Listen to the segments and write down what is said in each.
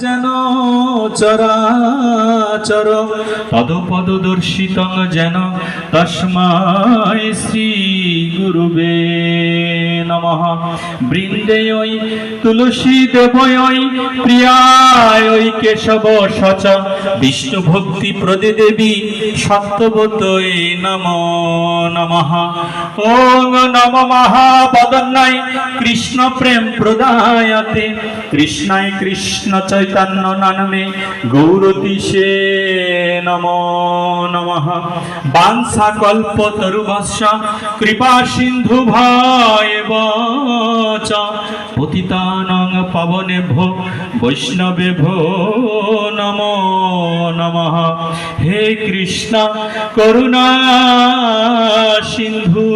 যেন চরাচর তদপদ দর্শিতং যেন তস্মায় শ্রী গুরুবে নমঃ। বৃন্দে তুলসী দেবয় ওই কেশব সচ বিষ্ণু ভক্তি প্রদে দেবী সত্যবতই নম। নমঃ। ওং নম মহাপদন্নাই কৃষ্ণ প্রেম প্রদায়তে। কৃষ্ণায় কৃষ্ণ চৈতন্য নামে গৌরতিশে নম নমঃ। বাংসা কল্প তরুভস্য কৃপা সিন্ধু ভয়েব চ ভো বৈষ্ণবে ভো নম নমঃ। হে কৃষ্ণ, করুণা সিন্ধু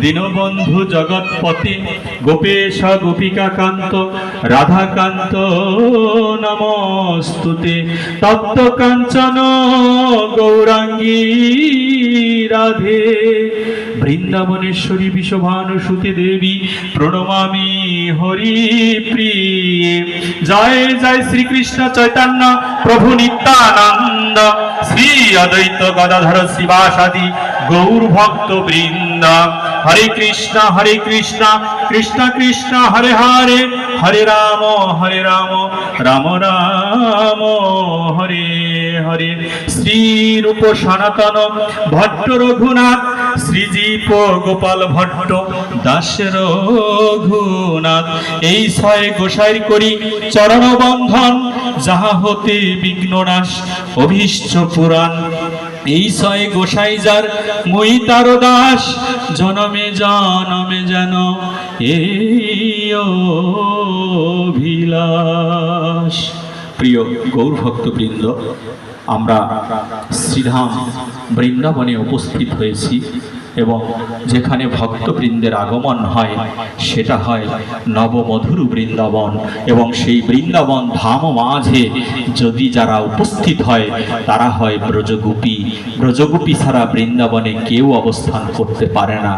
দীনবন্ধু জগৎপতি গোপেশ গোপিকাকান্ত রাধাকান্ত নমস্তুতে। তত্ত্ব কাঞ্চন গৌরাঙ্গী রাধে। বৃন্দাবনেশ্বরী বিশ্বভানুসুতি দেবী, প্রণমামি হরি প্রিয়ে। জয় জয় শ্রীকৃষ্ণ চৈতন্য প্রভু নিত্যানন্দ। শ্রী অদ্বৈত গদাধর শিবাসাদি গৌর ভক্ত বৃন্দ। হরে কৃষ্ণ হরে কৃষ্ণ কৃষ্ণ কৃষ্ণ, হরে হরে হরে রাম হরে রাম রাম রাম, হরে হরে। শ্রী রূপ সনাতন ভট্ট রঘুনাথ শ্রীজীব গোপাল ভট্ট দাস রঘুনাথ। এই ছয় গোসাইর করি চরণ বন্ধন, যাহা হতে বিঘ্ন নাশ, অভীষ্ট পুরাণ। এই ছয় গোসাই যার মই তার দাস, জনমে জনমে যেন এই অভিলাষ। প্রিয় গৌর ভক্তবৃন্দ, আমরা শ্রীধাম বৃন্দাবনে উপস্থিত হয়েছি এবং যেখানে ভক্তবৃন্দের আগমন হয়, সেটা হয় নবমধুর বৃন্দাবন এবং সেই বৃন্দাবন ধাম মাঝে যদি যারা উপস্থিত হয়, তারা হয় ব্রজগোপী। ব্রজগোপী ছাড়া বৃন্দাবনে কেউ অবস্থান করতে পারে না।